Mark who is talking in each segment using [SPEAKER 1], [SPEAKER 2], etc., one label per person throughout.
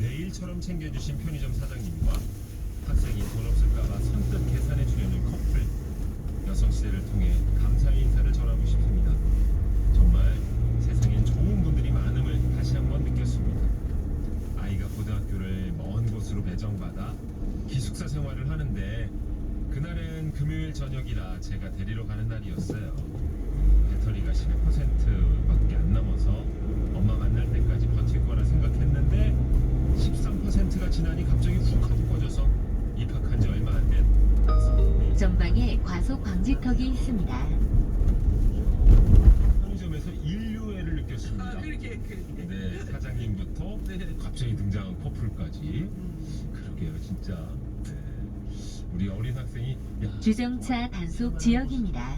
[SPEAKER 1] 매일처럼 챙겨주신 편의점 사장님과 학생이 돈 없을까봐 선뜻 계산해 주려는 커플 여성 시대를 통해 감사의 인사를 전하고 싶습니다. 정말 세상엔 좋은 분들이 많음을 다시 한번 느꼈습니다. 아이가 고등학교를 먼 곳으로 배정받아 기숙사 생활을 하는데 그날은 금요일 저녁이라 제가 데리러 가는 날이었어요. 배터리가 12%밖에 안 남아서 엄마 만날 때까지 버틸 거라 생각했는데 13%가 지나니 갑자기 훅 하고 꺼져서 입학한 지 얼마 안 된
[SPEAKER 2] 전방에 과속 방지턱이 있습니다.
[SPEAKER 1] 편의점에서 인류애를 느꼈습니다.
[SPEAKER 3] 아 그렇게 그렇게.
[SPEAKER 1] 네, 사장님부터
[SPEAKER 3] 네.
[SPEAKER 1] 갑자기 등장한 커플까지
[SPEAKER 3] 음.
[SPEAKER 1] 그러게요, 진짜. 네. 우리 어린 학생이 야,
[SPEAKER 2] 주정차 단속 지역입니다.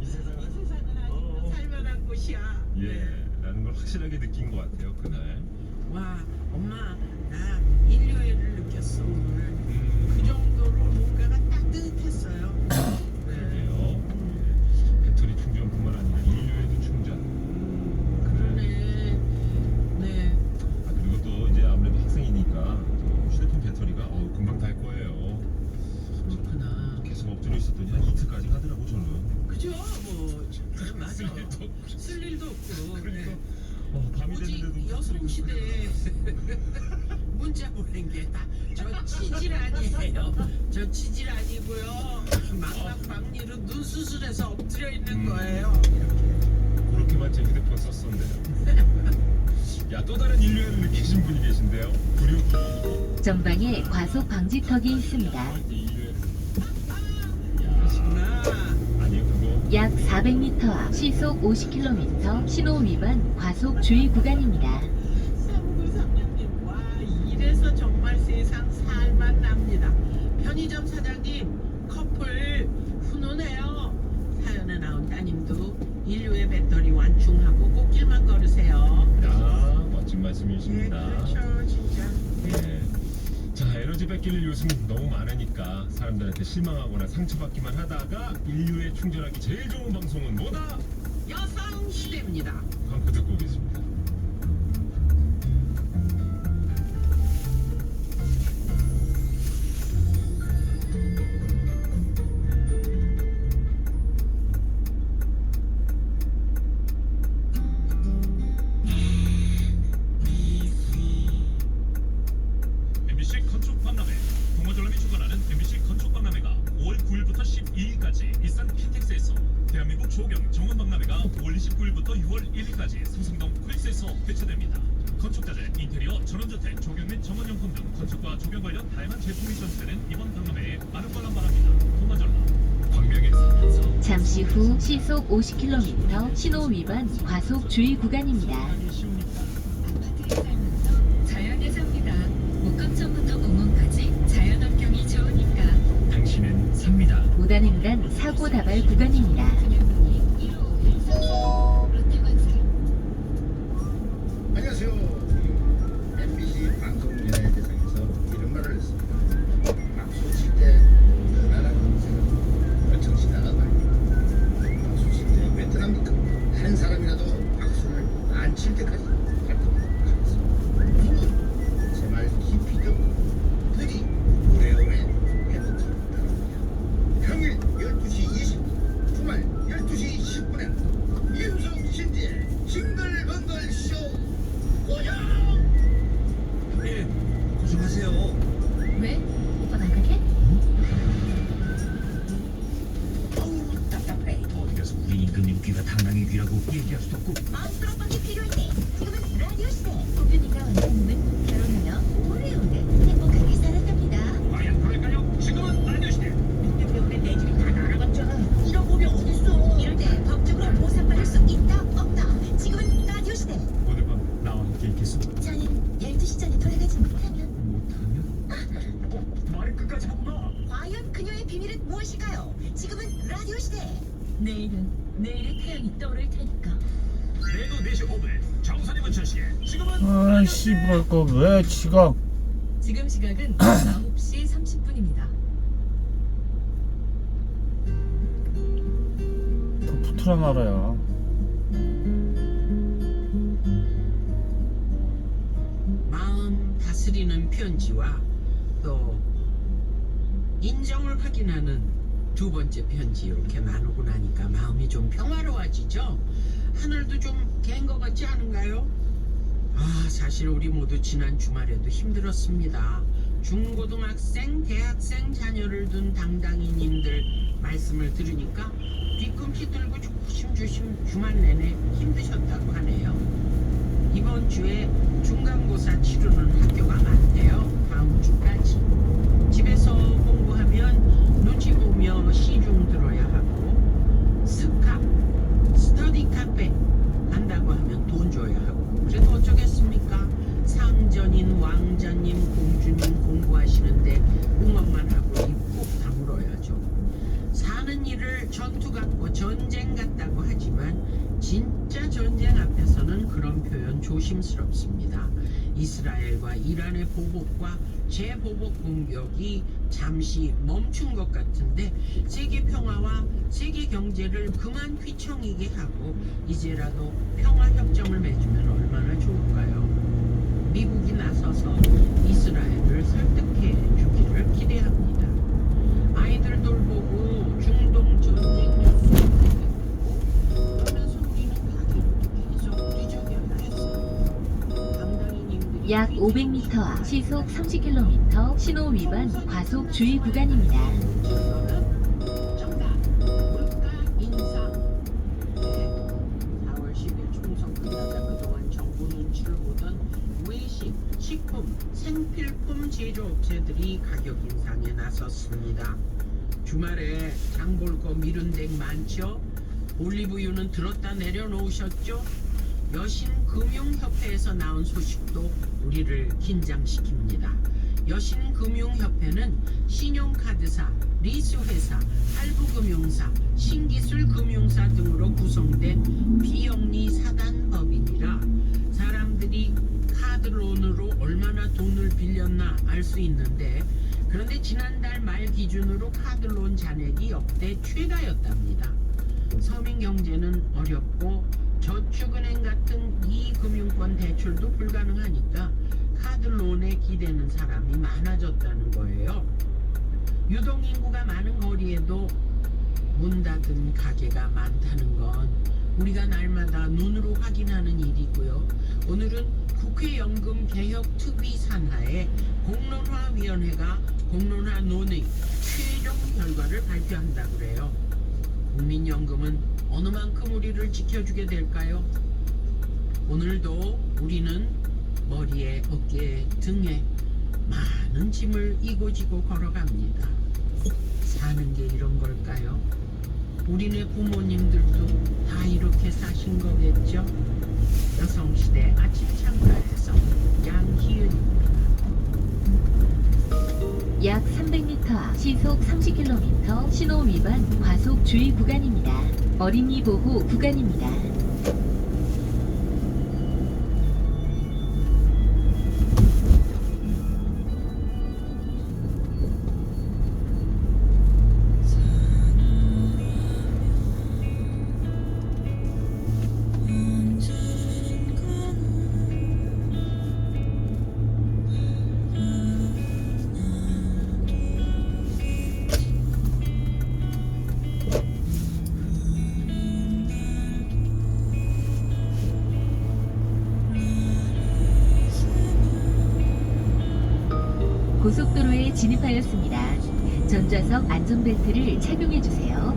[SPEAKER 1] 이 세상은
[SPEAKER 3] 이 세상은 아직도 살만한 곳이야. 네.
[SPEAKER 1] 예, 라는 걸 확실하게 느낀 것 같아요, 그날.
[SPEAKER 3] 와 엄마 나 인류애를 느꼈어 오늘.
[SPEAKER 1] 음,
[SPEAKER 3] 그 정도로 뭔가가 따뜻했어요.
[SPEAKER 1] 그러게요. 네. 배터리 충전뿐만 아니라 인류에도 충전.
[SPEAKER 3] 그러네. 네.
[SPEAKER 1] 아, 그리고 또 이제 아무래도 학생이니까 또 휴대폰 배터리가 어, 금방 달 거예요.
[SPEAKER 3] 그렇구나.
[SPEAKER 1] 계속 엎드려 있었더니 한 이틀까지 가더라고 저는.
[SPEAKER 3] 그죠? 뭐 맞아.
[SPEAKER 1] 쓸 일도 없고.
[SPEAKER 3] 쓸 일도 없고.
[SPEAKER 1] 그러니까
[SPEAKER 3] 네.
[SPEAKER 1] 어, 밤이
[SPEAKER 3] 오직
[SPEAKER 1] 됐는데도
[SPEAKER 3] 여성 시대에 문자 보낸 게다저 치질 아니에요. 저 치질 아니고요. 망막박리로 눈 수술해서 엎드려 있는
[SPEAKER 1] 음.
[SPEAKER 3] 거예요.
[SPEAKER 1] 그렇게만 제 휴대폰 썼었는데. 야, 또 다른 인류애를 느끼신 분이 계신데요. 구류.
[SPEAKER 2] 전방에 과속 방지턱이 있습니다.
[SPEAKER 1] 그거.
[SPEAKER 2] 약 400m 앞 시속 50km 신호 위반 과속 주의 구간입니다.
[SPEAKER 3] 3936님, 와, 이래서 정말 세상 살만 납니다. 편의점 사장님, 커플 훈훈해요. 사연에 나온 따님도 인류의 배터리 완충하고 꽃길만 걸으세요.
[SPEAKER 1] 야, 멋진
[SPEAKER 3] 예,
[SPEAKER 1] 말씀이십니다.
[SPEAKER 3] 그렇죠, 진짜.
[SPEAKER 1] 예. 자, 에너지 뺏길 요즘 너무 많으니까 사람들한테 실망하거나 상처받기만 하다가 인류에 충전하기 제일 좋은 방송은 뭐다?
[SPEAKER 3] 여성 시대입니다.
[SPEAKER 1] 광고 듣고 오겠습니다.
[SPEAKER 4] 인테리어, 전원주택, 조경 및 정원용품 등 건축과 조경 관련 다양한 제품이 전시되는 이번 박람회에 많은 관람 바랍니다.
[SPEAKER 1] 광명에 살면서
[SPEAKER 2] 잠시 후 시속 50km 신호 위반 과속 주의 구간입니다.
[SPEAKER 5] 아파트에 살면서 자연에 삽니다. 목감천부터 공원까지 자연 환경이 좋으니까
[SPEAKER 1] 당신은 삽니다.
[SPEAKER 2] 무단횡단 사고 다발 구간입니다.
[SPEAKER 5] 왜 지가 지금 시각은 9시 30분입니다
[SPEAKER 6] 더 붙으라 말아야
[SPEAKER 3] 마흔 다스리는 편지와 또 인정을 확인하는 두 번째 편지 이렇게 나누고 나니까 마음이 좀 평화로워지죠. 하늘도 좀 갠 것 같지 않은가요? 아 사실 우리 모두 지난 주말에도 힘들었습니다. 중고등학생, 대학생 자녀를 둔 당당이님들 말씀을 들으니까 뒤꿈치 들고 조심조심 주말 내내 힘드셨다고 하네요. 이번 주에 중간고사 치르는 학교가 많대요. 다음 주까지. 집에서 공부하면 눈치 보며 시중 들어야 하고 스카, 스터디 카페 간다고 하면 돈 줘야 하고 그래도 어쩌겠습니까? 상전인 왕자님, 공주님 공부하시는데 응원만 하고 입꼭 다물어야죠. 사는 일을 전투 같고 전쟁 같다고 하지만 진짜 전쟁 앞에서는 그런 표현 조심스럽습니다. 이스라엘과 이란의 보복과 재보복 공격이 잠시 멈춘 것 같은데 세계 평화와 세계 경제를 그만 휘청이게 하고 이제라도 평화 협정을 맺으면 얼마나 좋을까요? 미국이 나서서 이스라엘을 설득해 주기를 기대합니다. 아이들 돌보고 중동 전쟁
[SPEAKER 2] 약 500m 앞 시속 30km 신호 위반 과속 주의 구간입니다.
[SPEAKER 3] 가격 인상에 나섰습니다. 주말에 장 볼 거 미룬 댁 많죠? 올리브유는 들었다 내려놓으셨죠? 여신금융협회에서 나온 소식도 우리를 긴장시킵니다. 여신금융협회는 신용카드사, 리스회사, 할부금융사, 신기술금융사 등으로 구성된 비영리 사 빌렸나 알 수 있는데 그런데 지난달 말 기준으로 카드론 잔액이 역대 최다였답니다. 서민 경제는 어렵고 저축은행 같은 이 금융권 대출도 불가능하니까 카드론에 기대는 사람이 많아졌다는 거예요. 유동인구가 많은 거리에도 문 닫은 가게가 많다는 건 우리가 날마다 눈으로 확인하는 일이고요. 오늘은 국회연금 개혁 특위 산하의 공론화 위원회가 공론화 논의 최종 결과를 발표한다 그래요. 국민연금은 어느 만큼 우리를 지켜주게 될까요? 오늘도 우리는 머리에 어깨에 등에 많은 짐을 이고 지고 걸어갑니다. 사는 게 이런 걸까요? 우리네 부모님들도 다 이렇게 사신 거겠죠? 여성시대 아침 창가에서 양희은입니다.
[SPEAKER 2] 약 300m 앞 시속 30km 신호 위반 과속 주의 구간입니다. 어린이 보호 구간입니다. 고속도로에 진입하였습니다. 전좌석 안전벨트를 착용해 주세요.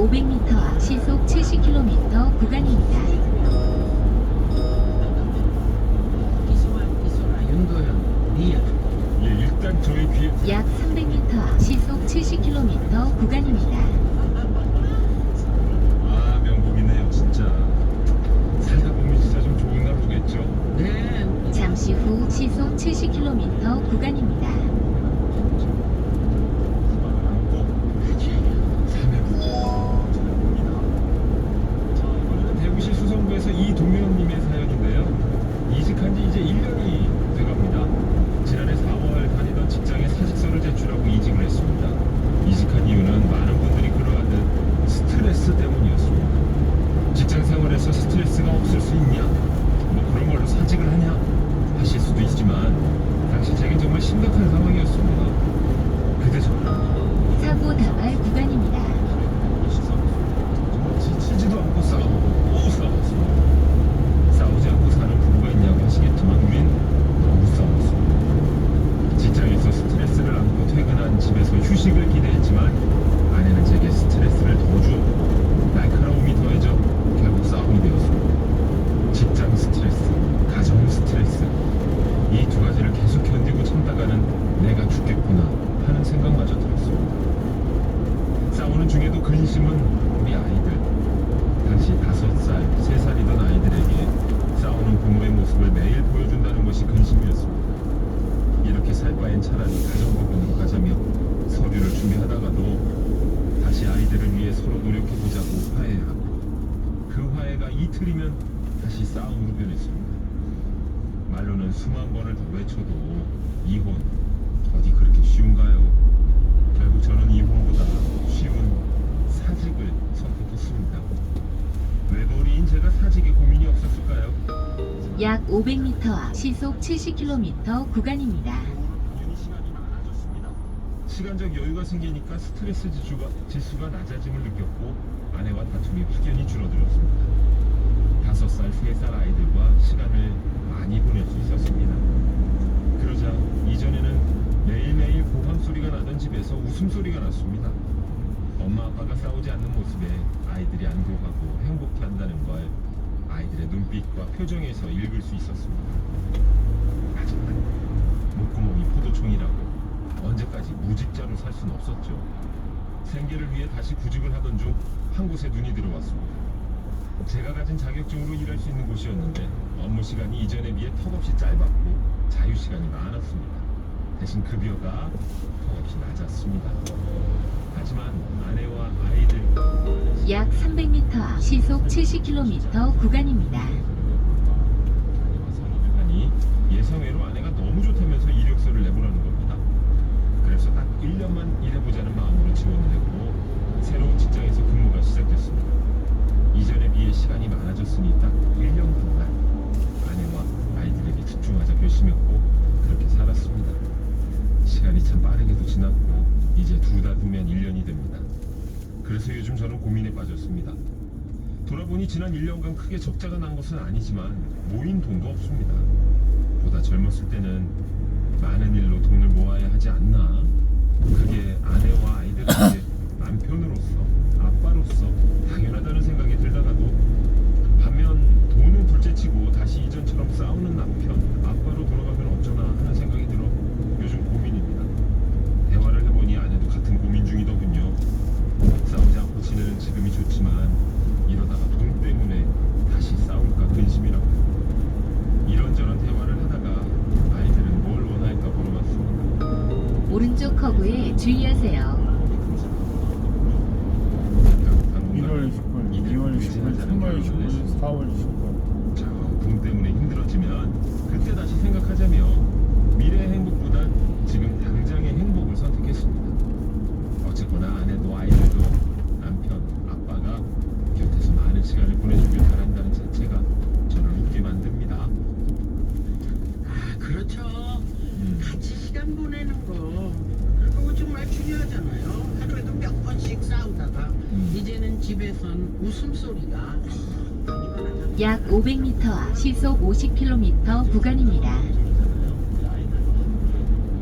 [SPEAKER 2] 500m 시속 70km 구간입니다.
[SPEAKER 1] 예,
[SPEAKER 2] 약 300m 시속 70km 구간입니다.
[SPEAKER 1] 아 명곡이네요 진짜 살다 보면 진짜 좀 좋은 날 오겠죠.
[SPEAKER 3] 네.
[SPEAKER 2] 잠시 후 시속 70km 구간입니다.
[SPEAKER 1] 이틀이면 다시 싸움으로 변했습니다. 말로는 수만 번을 더 외쳐도 이혼 어디 그렇게 쉬운가요? 결국 저는 이혼보다 쉬운 사직을 선택했습니다. 외벌이인 제가 사직에 고민이 없었을까요?
[SPEAKER 2] 약 500m, 시속 70km 구간입니다.
[SPEAKER 1] 유니 시간이 많아졌습니다. 시간적 여유가 생기니까 스트레스 지수가, 지수가 낮아짐을 느꼈고 아내와 다툼이 확연히 줄어들었습니다. 다섯 살, 세살 아이들과 시간을 많이 보낼 수 있었습니다. 그러자 이전에는 매일매일 고함 소리가 나던 집에서 웃음소리가 났습니다. 엄마 아빠가 싸우지 않는 모습에 아이들이 안도하고 행복해한다는 걸 아이들의 눈빛과 표정에서 읽을 수 있었습니다. 하지만 목구멍이 포도총이라고 언제까지 무직자로 살 수는 없었죠. 생계를 위해 다시 구직을 하던 중 한 곳에 눈이 들어왔습니다. 제가 가진 자격증으로 일할 수 있는 곳이었는데 업무 시간이 이전에 비해 턱없이 짧았고 자유 시간이 많았습니다. 대신 급여가 턱없이 낮았습니다. 하지만 아내와 아이들
[SPEAKER 2] 약 300m, 시속 70km 구간입니다.
[SPEAKER 1] 하니 예상외로 아내가 너무 좋다면서 이력서를 내보라는 겁니다. 1년만 일해보자는 마음으로 지원을 했고 새로운 직장에서 근무가 시작됐습니다. 이전에 비해 시간이 많아졌으니 딱 1년간만 아내와 아이들에게 집중하자 결심했고 그렇게 살았습니다. 시간이 참 빠르게도 지났고 이제 두달 후면 1년이 됩니다. 그래서 요즘 저는 고민에 빠졌습니다. 돌아보니 지난 1년간 크게 적자가 난 것은 아니지만 모인 돈도 없습니다. 보다 젊었을 때는 많은 일로 돈을 모아야 하지 않나? 그게 아내와 아이들에게 남편으로서 아빠로서 당연하다는 생각이 들다가도 반면 돈은 둘째치고 다시 이전처럼 싸우는 남편 아빠로 돌아가면 어쩌나 하는 생각이
[SPEAKER 6] 29일, 4월 29일.
[SPEAKER 1] 자, 돈 때문에 힘들었지만 그때 다시 생각하자며 미래의 행복보단 지금 당장의 행복을 선택했습니다. 어쨌거나 아내도 아이들도 남편, 아빠가 곁에서 많은 시간을 보내주길 바란다는 자체가 저를 웃게 만듭니다.
[SPEAKER 3] 아 그렇죠.
[SPEAKER 1] 음,
[SPEAKER 3] 같이 시간 보내는 거 그거 정말 중요하잖아요. 하루에도 몇 번씩 싸우다가
[SPEAKER 1] 음.
[SPEAKER 3] 이제는 집에선 웃음소리가
[SPEAKER 2] 약 500m 앞 시속 50km 구간입니다.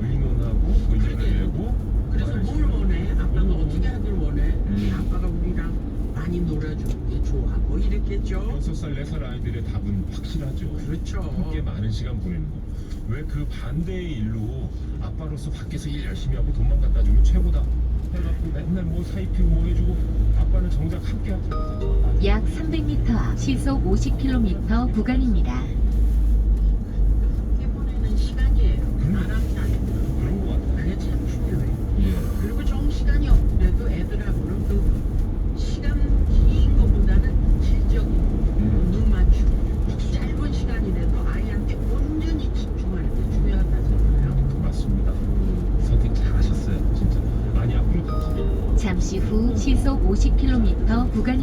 [SPEAKER 1] 의논하고 의견을 내고
[SPEAKER 3] 그래서 뭘 원해? 아빠가
[SPEAKER 1] 음.
[SPEAKER 3] 어떻게 하길 원해?
[SPEAKER 1] 음.
[SPEAKER 3] 아빠가 우리랑 많이 놀아주는 게 좋아. 뭐 이랬겠죠?
[SPEAKER 1] 6살, 4살 아이들의 답은 확실하죠.
[SPEAKER 3] 그렇죠.
[SPEAKER 1] 함께 많은 시간 보내는 거. 왜 그 반대의 일로 아빠로서 밖에서 일 열심히 하고 돈만 갖다 주면 최고다. 해갖고 맨날 뭐 사입히고 뭐 해주고 아빠는 정작 함께 하지 못하죠.
[SPEAKER 2] 약 300m 앞 시속 50km 구간입니다.
[SPEAKER 3] 보내는 시간이에요.
[SPEAKER 1] 음. 그런 거 같아요.
[SPEAKER 3] 그게 참 중요해.
[SPEAKER 1] 예.
[SPEAKER 3] 그리고 정 시간이 없더라도 애들하고는 그 시간 긴 거보다는 질적인
[SPEAKER 1] 음.
[SPEAKER 3] 눈 맞추고 짧은 시간이라도 아이한테 온전히 집중하는 게 중요하다 생각해요.
[SPEAKER 1] 맞습니다. 선택 잘하셨어요. 진짜. 많이 앞으로 가시길.
[SPEAKER 2] 잠시 후 시속 50km 구간입니다.